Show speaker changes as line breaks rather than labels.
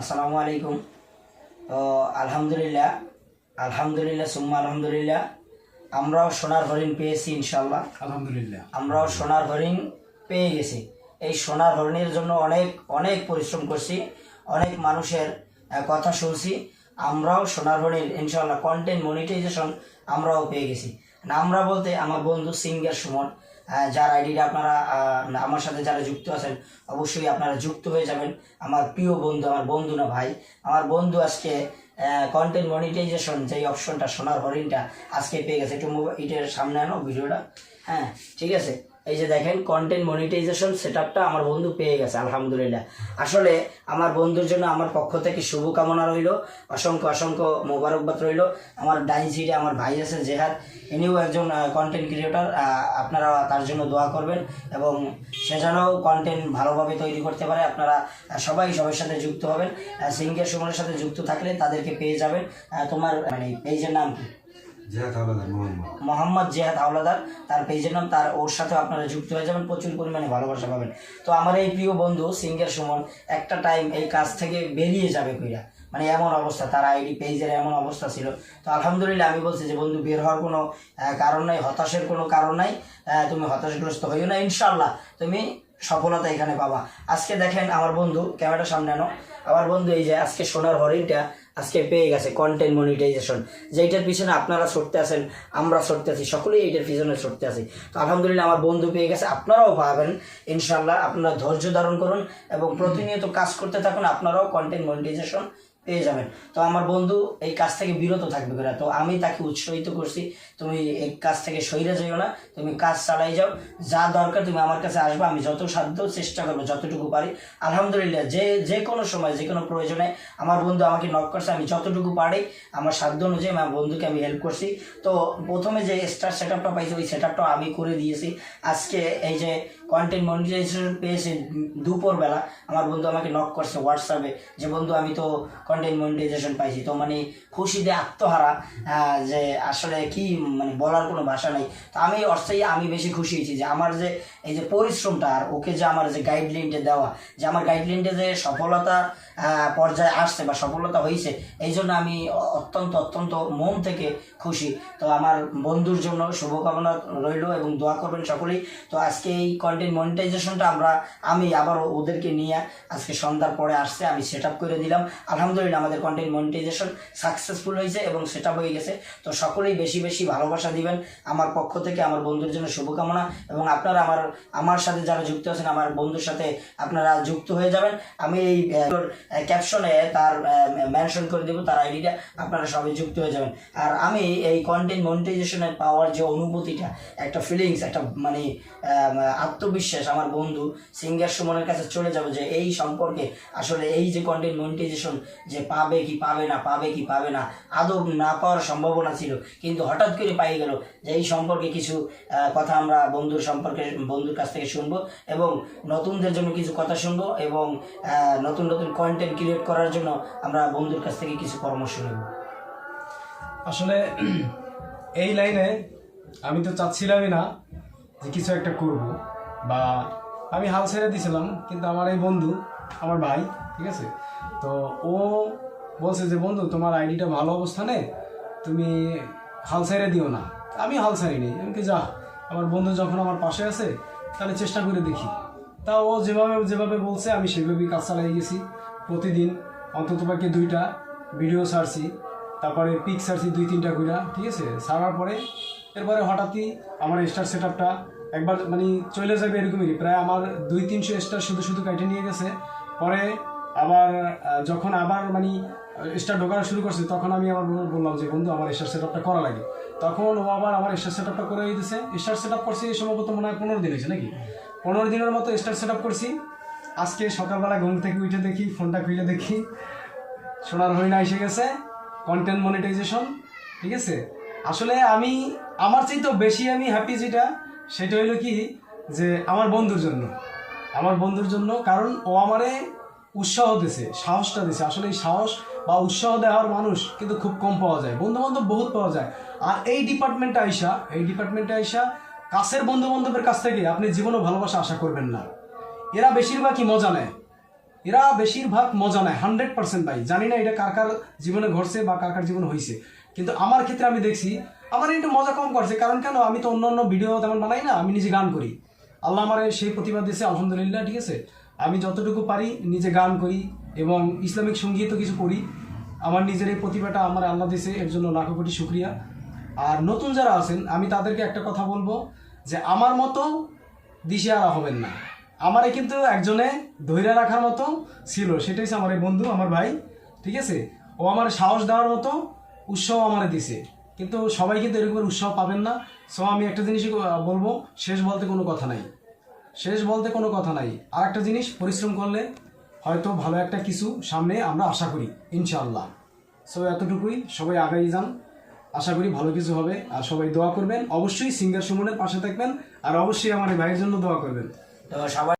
আসসালামু আলাইকুম। তো আলহামদুলিল্লাহ আলহামদুলিল্লাহ সুম্মা আলহামদুলিল্লাহ। আমরাও সোনার হরিণ পেয়েছি ইনশাল্লাহ
আলহামদুলিল্লাহ।
আমরাও সোনার হরিণ পেয়ে গেছি। এই সোনার হরিণের জন্য অনেক অনেক পরিশ্রম করছি অনেক মানুষের কথা শুনছি। আমরাও সোনার হরিণ ইনশাল্লাহ কন্টেন্ট মনিটাইজেশন আমরাও পেয়ে গেছি। আমরা বলতে আমার বন্ধু সিঙ্গার সুমন যার আইডিটা আপনারা আমার সাথে যারা যুক্ত আছেন, অবশ্যই আপনারা যুক্ত হয়ে যাবেন। আমার প্রিয় বন্ধু, আমার বন্ধু না ভাই। আমার বন্ধু আজকে কন্টেন্ট মনিটাইজেশন যেই অপশনটা সোনার হরিণটা আজকে পেয়ে গেছে। একটু মোবাইল এটার সামনে আনো, ভিডিওটা। হ্যাঁ ঠিক আছে? এই যে দেখেন কন্টেন্ট মনিটাইজেশন সেট আমার বন্ধু পেয়ে গেছে, আলহামদুলিল্লাহ। আসলে আমার বন্ধুর জন্য আমার পক্ষ থেকে শুভকামনা রইল, অসংখ্য অসংখ্য মোবারকবাদ রইল। আমার ডাইন সিটে আমার ভাই আছে, জেহাদ। ইনিও একজন কন্টেন্ট ক্রিয়েটর আপনারা তার জন্য দোয়া করবেন এবং সে যেন কন্টেন্ট ভালোভাবে তৈরি করতে পারে। আপনারা সবাই সবার সাথে যুক্ত হবেন। সিঙ্গের সুমনের সাথে যুক্ত থাকলে তাদেরকে পেয়ে যাবেন। তোমার মানে পেজের নাম কি?
মোহাম্মদ।
জিহাদ হাওলাদার, তার পেজের নাম, তার ওর সাথে আপনারা যুক্ত হয়ে যাবেন, প্রচুর পরিমাণে ভালোবাসা পাবেন। তো আমার এই প্রিয় বন্ধু সিঙ্গার সুমন, একটা টাইম এই কাজ থেকে বেরিয়ে যাবে কইরা। মানে এমন অবস্থা, তার আইডি পেজের এমন অবস্থা ছিল। তো আলহামদুলিল্লাহ, আমি বলছি যে, বন্ধু, বের হওয়ার কোনো কারণ নাই, হতাশের কোনো কারণ নাই তুমি হতাশগ্রস্ত হইও না ইনশাল্লাহ তুমি সফলতা এখানে পাবা। আজকে দেখেন, আমার বন্ধু, ক্যামেরার সামনে আনো। আমার বন্ধু, এই যে, আজকে সোনার হরিণটা আজকে পেয়ে গেছে কন্টেন্ট মনিটাইজেশন যেইটার পিছনে আপনারা ছড়তে আছেন, আমরা ছড়তে আছি, সকলেই এইটার পিছনে ছড়তে আছি। তো আলহামদুলিল্লাহ আমার বন্ধু পেয়ে গেছে, আপনারাও পাবেন ইনশাল্লাহ আপনারা ধৈর্য ধারণ করুন এবং প্রতিনিয়ত কাজ করতে থাকুন, আপনারাও কন্টেন্ট মনিটাইজেশন পেয়ে যাবেন। তো আমার বন্ধু এই কাজ থেকে বিরত থাকবে করে তো আমি তাকে উৎসাহিত করছি, তুমি এই কাজ থেকে সইরে যাইও না, তুমি কাজ চালাই যাও, যা দরকার তুমি আমার কাছে আসবে, আমি যত সাধ্য চেষ্টা করব, যতটুকু পারি। আলহামদুলিল্লাহ, যে যে কোনো সময়, যে কোনো প্রয়োজনে আমার বন্ধু আমাকে নক করছে, আমি যতটুকু পারি, আমার সাধ্য অনুযায়ী আমার বন্ধুকে আমি হেল্প করছি। তো প্রথমে যে স্টার সেট আপটা পাইছি, ওই সেট আপটা আমি করে দিয়েছি। আজকে এই যে কন্টেন্ট মনিটাইজেশন পেয়েছি দুপুরবেলা। আমার বন্ধু আমাকে নক করছে হোয়াটসঅ্যাপে যে, বন্ধু, আমি তো কন্টেন্ট মনিটাইজেশন পাইছি। তো মানে খুশিতে আত্মহারা যে আসলে কি মানে বলার কোনো ভাষা নেই। তো আমি অর্থাৎ আমি বেশি খুশি হয়েছি যে আমার যে এই যে পরিশ্রমটা আর ওকে যে আমার যে গাইডলাইনটা দেওয়া, যে আমার গাইডলাইনটা যে সফলতা পর্যায়ে আসছে বা সফলতা হয়েছে এই জন্য আমি অত্যন্ত অত্যন্ত মন থেকে খুশি। তো আমার বন্ধুর জন্য শুভকামনা রইল এবং দোয়া করবেন সকলেই। তো আজকে এই কন্টেন্ট মনিটাইজেশনটা আমরা আমি আবার ওদেরকে নিয়ে আজকে সন্ধ্যার পরে আসছে আমি সেট করে দিলাম। আলহামদুলিল্লাহ আমাদের কন্টেন্ট মনিটাইজেশন সাকসেসফুল হয়েছে এবং সেট হয়ে গেছে। তো সকলেই বেশি বেশি ভালোবাসা দিবেন। আমার পক্ষ থেকে আমার বন্ধুর জন্য শুভকামনা এবং আপনারা আমার আমার সাথে যারা যুক্ত আছেন আমার বন্ধুর সাথে আপনারা যুক্ত হয়ে যাবেন। আমি এই ক্যাপশনে তার মেনশন করে দেবো তার আইডিটা আপনারা সবাই যুক্ত হয়ে যাবেন। আর আমি এই কন্টেন্ট মনিটাইজেশনের পাওয়ার যে অনুভূতিটা একটা ফিলিংস একটা মানে আম, আত্মবিশ্বাস আমার বন্ধু সিঙ্গার সুমনের কাছে চলে যাবে যে এই সম্পর্কে আসলে এই যে কন্টেন্ট মনিটাইজেশন যে পাবে কি পাবে না, পাবে কি পাবে না আদৌ না পাওয়ার সম্ভাবনা ছিল। কিন্তু হঠাৎ করে পাই গেল যে এই সম্পর্কে কিছু কথা আমরা বন্ধুর সম্পর্কে, বন্ধুর কাছ থেকে শুনব এবং নতুনদের জন্য কিছু কথা শুনব এবং নতুন নতুন কন্টেন্ট ক্রিয়েট করার জন্য আমরা বন্ধুর কাছ থেকে কিছু পরামর্শ নেব।
আসলে এই লাইনে আমি তো চাচ্ছিলামই না যে কিছু একটা করব। বা আমি হাল ছেড়ে দিয়েছিলাম কিন্তু আমার এই বন্ধু, আমার ভাই, ঠিক আছে? তো ও বলছে যে, বন্ধু, তোমার আইডিটা ভালো অবস্থানে, তুমি হাল ছেড়ে দিও না। আমি হাল ছাড়িনি। আমি কি যা, আমার বন্ধু যখন আমার পাশে আছে, তাহলে চেষ্টা করে দেখি। তা ও যেভাবে যেভাবে বলছে, আমি সেভাবেই কাজ চালাই গেছি। প্রতিদিন অন্তত পক্ষে দুইটা ভিডিও ছাড়ছি, তারপরে পিক ছাড়ছি দুই তিনটা কইরা, ঠিক আছে? ছাড়ার পরে, এরপরে হঠাৎই আমার স্টার সেট আপটা একবার মানে চলে যাবে এরকমই, প্রায় আমার দুই, তিনশো স্টার শুধু শুধু কেটে নিয়ে গেছে। পরে আবার যখন আবার মানে স্টার ঢোকানো শুরু করছে, তখন আমি আবার বল- বললাম যে, বন্ধু, আমার স্টার সেট আপটা করা লাগে। তখন ও আবার আমার স্টার সেট আপটা করে দিয়েছে স্টার সেট আপ করছি সম্ভবত মনে হয় পনেরো দিন হয়েছে নাকি? পনেরো দিনের মতো স্টার সেট আপ করছি। আজকে সকালবেলা ঘুম থেকে উঠে দেখি, ফোনটা খুলে দেখি। সোনার হরিণা এসে গেছে কন্টেন্ট মনিটাইজেশন ঠিক আছে? আসলে আমি, আমার চাইতেও বেশি আমি হ্যাপি যেটা সেটা হইল কি যে আমার বন্ধুর জন্য। আমার বন্ধুর জন্য কারণ ও আমারে উৎসাহ দিছে, সাহসটা দিছে। আসলে এই সাহস বা উৎসাহ দেওয়ার মানুষ কিন্তু খুব কম পাওয়া যায়। বন্ধু বান্ধব বহুত পাওয়া যায়। আর এই ডিপার্টমেন্টে আইসা, এই ডিপার্টমেন্টে আইসা কাছের বন্ধু বান্ধবের কাছ থেকে আপনি জীবনও ভালোবাসা আশা করবেন না। এরা বেশিরভাগই মজা নেয়। এরা বেশিরভাগ মজা নেয় হান্ড্রেড পার্সেন্ট ভাই। জানি না এটা কার কার জীবনে ঘটছে বা কার কার জীবনে হয়েছে কিন্তু আমার ক্ষেত্রে আমি দেখছি, আমার একটু মজা কম করছে। কারণ কেন? আমি তো অন্য অন্য ভিডিও তেমন বানাই না, আমি নিজে গান করি। আল্লাহ আমার সেই প্রতিভা দিয়েছে, আলহামদুলিল্লাহ, ঠিক আছে? আমি যতটুকু পারি নিজে গান করি এবং ইসলামিক সঙ্গীতও কিছু করি। আমার নিজের এই প্রতিভাটা আমার আল্লাহ দিয়েছে, এর জন্য লাখো কোটি শুক্রিয়া। আর নতুন যারা আছেন, আমি তাদেরকে একটা কথা বলব যে আমার মতো দিশেহারা হবেন না। আমারে কিন্তু একজনে ধৈর্য রাখার মতো ছিল, সেটাই আমার এই বন্ধু, আমার ভাই, ঠিক আছে? ও আমার সাহস দেওয়ার মতো উৎসাহ আমারে দিছে। কিন্তু সবাই কিন্তু এরকম উৎসাহ পাবেন না। সো আমি একটা জিনিসই বলব, শেষ বলতে কোনো কথা নাই। শেষ বলতে কোনো কথা নাই। আর একটা জিনিস, পরিশ্রম করলে হয়তো ভালো একটা কিছু সামনে আমরা আশা করি, ইনশাআল্লাহ। সো এতটুকুই। সবাই আগাই যান। আশা করি ভালো কিছু হবে। আর সবাই দোয়া করবেন। অবশ্যই সিঙ্গার সুমনের পাশে থাকবেন। আর অবশ্যই আমার ভাইয়ের জন্য দোয়া করবেন।
তো সবাই